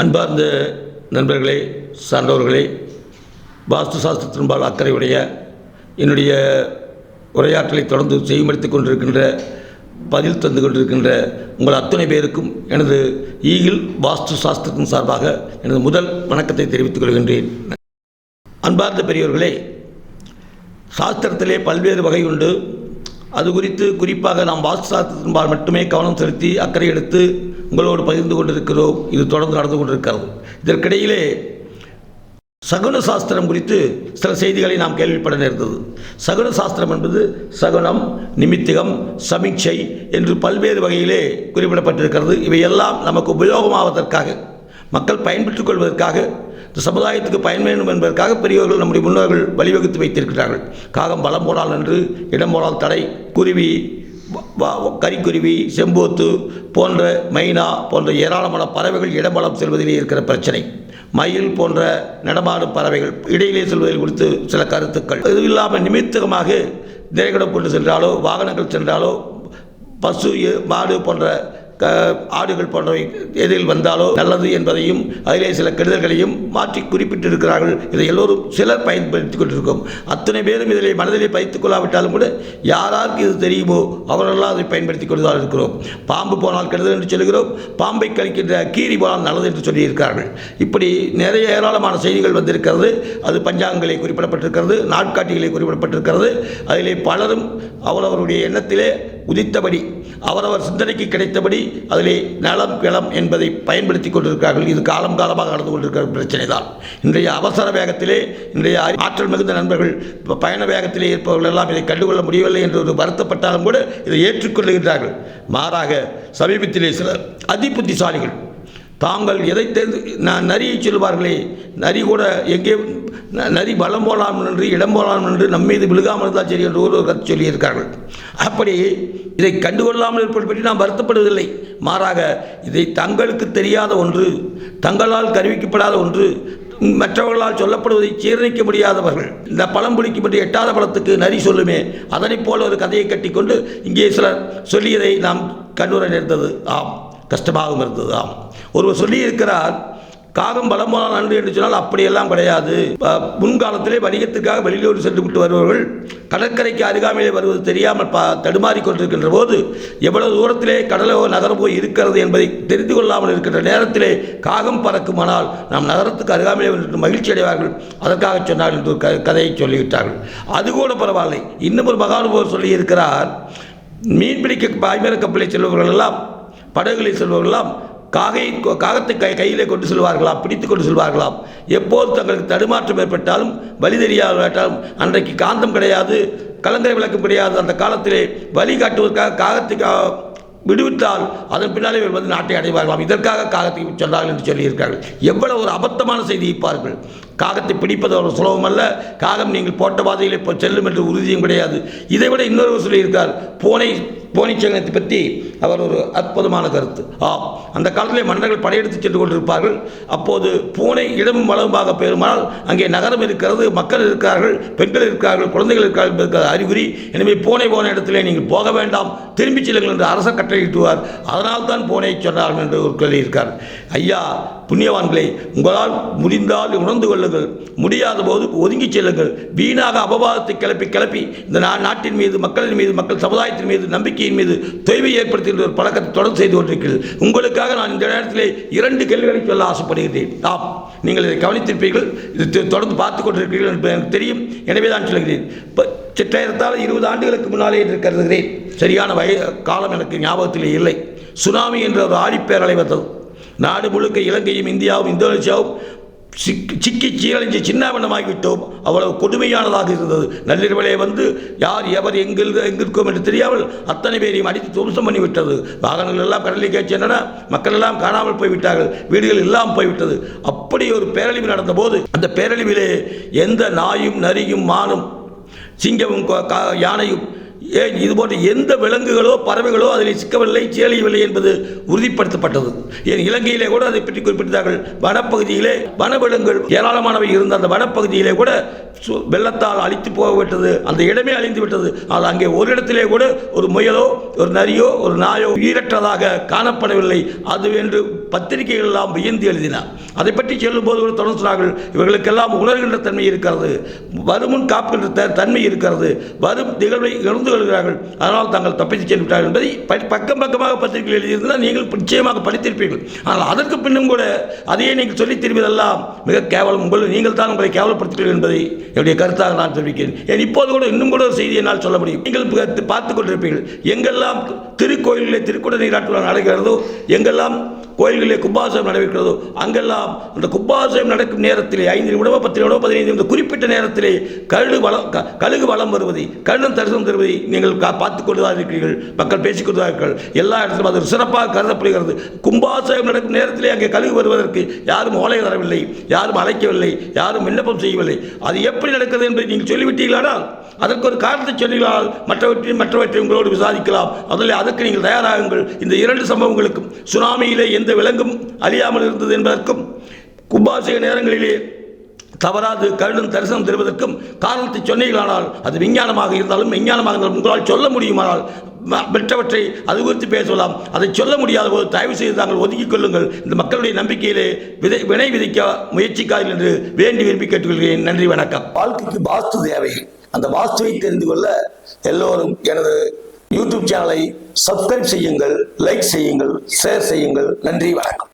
அன்பார்ந்த நண்பர்களே சார்ந்தவர்களே வாஸ்து சாஸ்திரத்தின்பால் அக்கறையுடைய என்னுடைய உரையாற்றலை தொடர்ந்து செய்யமடித்துக் கொண்டிருக்கின்ற பதில் தந்து கொண்டிருக்கின்ற உங்கள் அத்தனை பேருக்கும் எனது ஈகில் வாஸ்து சாஸ்திரத்தின் சார்பாக எனது முதல் வணக்கத்தை தெரிவித்துக் கொள்கின்றேன். அன்பார்ந்த பெரியவர்களே சாஸ்திரத்திலே பல்வேறு வகை உண்டு. அது குறித்து குறிப்பாக நாம் வாஸ்து சாஸ்திரத்தின்பால் மட்டுமே கவனம் செலுத்தி அக்கறை எடுத்து உங்களோடு பகிர்ந்து கொண்டிருக்கிறோம். இது தொடர்ந்து நடந்து கொண்டிருக்கிறது. இதற்கிடையிலே சகுன சாஸ்திரம் குறித்து சில செய்திகளை நாம் கேள்விப்பட நேர்ந்தது. சகுன சாஸ்திரம் என்பது சகுனம் நிமித்திகம் சமீட்சை என்று பல்வேறு வகையிலே குறிப்பிடப்பட்டிருக்கிறது. இவையெல்லாம் நமக்கு உபயோகமாவதற்காக மக்கள் பயன்பெற்றுக் கொள்வதற்காக இந்த சமுதாயத்துக்கு பயன் வேண்டும் என்பதற்காக பெரியவர்கள் நம்முடைய முன்னோர்கள் வழிவகுத்து வைத்திருக்கிறார்கள். காகம் பலம் போனால் என்று இடம் போனால் தடை குருவி கறிக்குருவி கரிக்குருவி செம்போத்து போன்ற மைனா போன்ற ஏராளமான பறவைகள் இடம்பலம் செல்வதிலே இருக்கிற பிரச்சனை. மயில் போன்ற நடமாடும் பறவைகள் இடையிலே செல்வதில் குறித்து சில கருத்துக்கள். இது இல்லாமல் நிமித்தகமாக திரைக்கடம் கொண்டு சென்றாலோ வாகனங்கள் சென்றாலோ பசு மாடு போன்ற ஆடுகள் போன்றவை எதில் வந்தாலோ நல்லது என்பதையும் அதிலே சில கெடுதல்களையும் மாற்றி குறிப்பிட்டிருக்கிறார்கள். இதை எல்லோரும் சிலர் பயன்படுத்திக் கொண்டிருக்கோம். அத்தனை பேரும் இதில் மனதிலே பதித்துக் கொள்ளாவிட்டாலும் கூட யாராருக்கு இது தெரியுமோ அவரெல்லாம் அதை பயன்படுத்திக் கொண்டுதான் இருக்கிறோம். பாம்பு போனால் கெடுதல் என்று சொல்கிறோம் பாம்பை கழிக்கின்ற கீரி போனால் நல்லது என்று சொல்லியிருக்கிறார்கள். இப்படி நிறைய ஏராளமான செய்திகள் வந்திருக்கிறது. அது பஞ்சாங்கங்களை குறிப்பிடப்பட்டிருக்கிறது நாட்காட்டிகளை குறிப்பிடப்பட்டிருக்கிறது. அதிலே பலரும் அவரவருடைய எண்ணத்திலே உதித்தபடி அவரவர் சிந்தனைக்கு கிடைத்தபடி அதிலே நலம் கிளம் என்பதை பயன்படுத்தி கொண்டிருக்கிறார்கள். இது காலம் காலமாக நடந்து கொண்டிருக்கிற பிரச்சனை தான் இன்றைய அவசர வேகத்திலே இன்றைய ஆற்றல் மிகுந்த நண்பர்கள் பயண வேகத்திலே இருப்பவர்கள் எல்லாம் இதை கண்டுகொள்ள முடியவில்லை என்று ஒரு வருத்தப்பட்டாலும் கூட இதை ஏற்றுக்கொள்ளுகின்றார்கள். மாறாக சமீபத்திலே சில அதிபுத்திசாலிகள். தாங்கள் எதை தெரிந்து நான் நரியை சொல்வார்களே நரி கூட எங்கே ந- நரி பலம் போலாம் என்று இடம் போலாம் என்று நம் மீது விழுகாமல் இருந்தால் சரி என்று ஒரு கருத்து சொல்லியிருக்கார்கள் அப்படி இதை கண்டுகொள்ளாமல் இருப்பது பற்றி நாம் வருத்தப்படுவதில்லை. மாறாக இதை தங்களுக்கு தெரியாத ஒன்று தங்களால் கருவிக்கப்படாத ஒன்று மற்றவர்களால் சொல்லப்படுவதை சீரணிக்க முடியாதவர்கள். இந்த பழம் பிடிக்கும் என்று எட்டாத பழத்துக்கு நரி சொல்லுமே அதனைப் போல ஒரு கதையை கட்டிக்கொண்டு இங்கே சிலர் சொல்லியதை நாம் கண்ணுற நேர்ந்தது. ஆம். கஷ்டமாகவும் இருந்ததாம். ஒருவர் சொல்லியிருக்கிறார் காகம் பலமான நன்று என்று சொன்னால் அப்படியெல்லாம் கிடையாது. முன்காலத்திலே வணிகத்துக்காக வெளியூர் சென்று விட்டு வருபவர்கள் கடற்கரைக்கு அருகாமையிலே வருவது தெரியாமல் பா தடுமாறிக் கொண்டிருக்கின்ற போது எவ்வளவு தூரத்திலே கடலோ நகரமோ இருக்கிறது என்பதை தெரிந்து கொள்ளாமல் இருக்கின்ற நேரத்திலே காகம் பறக்குமானால் நாம் நகரத்துக்கு அருகாமையிலே வந்து மகிழ்ச்சி அடைவார்கள். அதற்காக சொன்னார்கள் என்று ஒரு க- கதையை சொல்லிவிட்டார்கள். அது கூட பரவாயில்லை. இன்னும் ஒரு மகானுபவர் சொல்லியிருக்கிறார் மீன்பிடிக்க பாய்மர கப்பலை செல்பவர்கள் எல்லாம் படகுகளில் செல்பவர்கள் காகை காகத்தை கை கையிலே கொண்டு செல்வார்களாம் பிடித்து கொண்டு செல்வார்களாம். எப்போது தங்களுக்கு தடுமாற்றம் ஏற்பட்டாலும் வழி தெரியாவிட்டாலும் அன்றைக்கு காந்தம் கிடையாது கலங்கரை விளக்கம் கிடையாது. அந்த காலத்திலே வழி காட்டுவதற்காக காகத்தை கா- விடுவித்தால் அதன் பின்னாலே இவர் வந்து நாட்டை அடைவார்களாம். இதற்காக காகத்தை சொன்னார்கள் என்று சொல்லியிருக்கார்கள் எவ்வளவு ஒரு அபத்தமான செய்தியை பாருங்கள் காகத்தை பிடிப்பது அவ்வளோ சுலபமல்ல. காகம் நீங்கள் போட்ட பாதையில் இப்போ செல்லும் என்று உறுதியும் கிடையாது. இதை விட இன்னொரு சொல்லியிருக்கார் பூனை போனிச்சங்கத்தை பற்றி அவர் ஒரு அற்புதமான கருத்து. ஆம். அந்த காலத்திலே மன்னர்கள் படையெடுத்து சென்று கொண்டிருப்பார்கள். அப்போது பூனை இடமும் வளவுமாக பெருமானால் அங்கே நகரம் இருக்கிறது மக்கள் இருக்கிறார்கள் பெண்கள் இருக்கிறார்கள் குழந்தைகள் இருக்கிறார்கள் என்பதற்கு அறிகுறி. எனவே பூனை போன இடத்திலே நீங்கள் போக வேண்டாம். திரும்பிச் செல்லுங்கள் என்று அரசர் கட்டளையிட்டுவார். அதனால் தான் பூனை சொன்னார்கள் என்று ஒரு சொல்லியிருக்கார் ஐயா புண்ணியவான்களே உங்களால் முடிந்தால் உணர்ந்து கொள்ளுங்கள். முடியாத போது ஒதுங்கிச் செல்லுங்கள். வீணாக அபவாதத்தை கிளப்பி கிளப்பி இந்த நா- நாட்டின் மீது மக்களின் மீது மக்கள் சமுதாயத்தின் மீது நம்பிக்கையின் மீது தொய்வை ஏற்படுத்துகின்ற ஒரு பழக்கத்தை தொடர்ந்து செய்து கொண்டிருக்கிறீர்கள். உங்களுக்காக நான் இந்த நேரத்திலே இரண்டு கேள்விகளை சொல்ல ஆசைப்படுகிறேன். ஆம் நீங்கள் இதை கவனித்திருப்பீர்கள். இது தொடர்ந்து பார்த்து கொண்டிருக்கிறீர்கள் என்பது எனக்கு தெரியும். எனவே தான் சொல்கிறேன். இப்போ சிற்றாயிரத்தால் இருபது ஆண்டுகளுக்கு முன்னாலே என்று கருதுகிறேன். சரியான வய காலம் எனக்கு ஞாபகத்தில் இல்லை. சுனாமி என்ற ஒரு ஆழிப்பேரலை வந்தது நாடு முழுக்க இலங்கையும் இந்தியாவும் இந்தோனேஷியாவும் சிக்கி சீரழிஞ்சு சின்னாவண்ணமாகிவிட்டோம் அவ்வளவு கொடுமையானதாக இருந்தது. நள்ளிரவிலே வந்து யார் எவர் எங்கில் எங்கிருக்கோம் என்று தெரியாமல் அத்தனை பேரையும் அடித்து துவம்சம் பண்ணிவிட்டது. வாகனங்கள் எல்லாம் கடலில் சென்றன மக்கள் எல்லாம் காணாமல் போய்விட்டார்கள். வீடுகள் எல்லாம் போய்விட்டது. அப்படி ஒரு பேரழிவு நடந்தபோது அந்த பேரழிவிலே எந்த நாயும் நரியும் மானும் சிங்கமும் கா- யானையும் ஏன் இது போன்ற எந்த விலங்குகளோ பறவைகளோ அதில் சிக்கவில்லை சேலியவில்லை என்பது உறுதிப்படுத்தப்பட்டது. ஏன் இலங்கையிலே கூட அதை பற்றி குறிப்பிட்டார்கள் வனப்பகுதியிலே வனவிலங்குகள் ஏராளமானவை இருந்த அந்த வனப்பகுதியிலே கூட சு- வெள்ளத்தால் அழித்து போய்விட்டது அந்த இடமே அழிந்து விட்டது. அது அங்கே ஒரு இடத்திலே கூட ஒரு முயலோ ஒரு நரியோ ஒரு நாயோ உயிரற்றதாக காணப்படவில்லை. அது என்று பத்திரிகைகள் எல்லாம் வியந்து எழுதின. அதை பற்றி சொல்லும்போது கூட தொடர்ந்து சொன்னார்கள் இவர்களுக்கெல்லாம் உணர்கின்ற தன்மை இருக்கிறது. வருமுன் காப்புகின்ற த- தன்மை இருக்கிறது. வரும் நிகழ்வை இழந்து கொள்கிறார்கள். அதனால் தாங்கள் தப்பித்து சென்றுவிட்டார்கள் என்பதை பக்கம் பக்கமாக பத்திரிகைகள் எழுதியிருந்தால் நீங்கள் நிச்சயமாக படித்திருப்பீர்கள். ஆனால் அதற்கு பின்னும் கூட அதையே நீங்கள் சொல்லித் திரும்பியதெல்லாம் மிக கேவலம். உங்கள் நீங்கள் தான் உங்களை கேவலப்படுத்துகிறீர்கள் என்பதை என்னுடைய கருத்தாக நான் தெரிவிக்கிறேன். ஏன் இப்போது கூட இன்னும் கூட ஒரு செய்தி என்னால் சொல்ல முடியும். நீங்கள் ப- பார்த்துக் கொண்டிருப்பீர்கள். எங்கெல்லாம் திருக்கோயிலில் திருக்குட நீராட்டு நடக்கிறதோ எங்கெல்லாம் கோயில்களிலே கும்பாசம் நடைபெறுகிறதோ அங்கெல்லாம் அந்த கும்பாசயம் நடக்கும் நேரத்திலே ஐந்து நிமிடமோ பத்து நிமிடமோ பதினைந்து நிமிடம் குறிப்பிட்ட நேரத்திலே கழுகு வளம் க- கழுகு வளம் வருவதை கழுதம் தரிசனம் தருவதை நீங்கள் கா- கொண்டுதான் இருக்கிறீர்கள் மக்கள் பேசிக் கொண்டுதான் எல்லா இடத்திலும் அது சிறப்பாக கருதப்படுகிறது. கும்பாசயம் நடக்கும் நேரத்திலே அங்கே கழுகு வருவதற்கு யாரும் ஓலை தரவில்லை யாரும் அழைக்கவில்லை யாரும் விண்ணப்பம் செய்யவில்லை. அது எப்படி நடக்கிறது என்பதை நீங்கள் சொல்லிவிட்டீர்களானால் அதற்கு ஒரு காரணத்தை சொன்னீர்களால் மற்றவற்றையும் மற்றவற்றை உங்களோடு விசாரிக்கலாம். அதில் அதற்கு நீங்கள் தயாராகுங்கள். இந்த இரண்டு சம்பவங்களுக்கும் சுனாமியிலே எந்த விலங்கும் அழியாமல் இருந்தது என்பதற்கும் கும்பாசிய நேரங்களிலே தவறாது கருடும் தரிசனம் தருவதற்கும் காரணத்தை சொன்னீர்களானால் அது விஞ்ஞானமாக இருந்தாலும் விஞ்ஞானமாக இருந்தாலும் உங்களால் சொல்ல முடியுமானால் மற்றவற்றை அது குறித்து பேசலாம். அதை சொல்ல முடியாத போது தயவு செய்து தாங்கள் ஒதுக்கிக் கொள்ளுங்கள். இந்த மக்களுடைய நம்பிக்கையிலே விதை வினை விதைக்க முயற்சிக்காதீர்கள் என்று வேண்டி விரும்பி கேட்டுக்கொள்கிறேன். நன்றி வணக்கம். வாழ்க்கைக்கு வாஸ்து தேவை. அந்த வாஸ்துவை தெரிந்து கொள்ள எல்லோரும் எனது யூடியூப் சேனலை சப்ஸ்கிரைப் செய்யுங்கள் லைக் செய்யுங்கள் ஷேர் செய்யுங்கள். நன்றி வணக்கம்.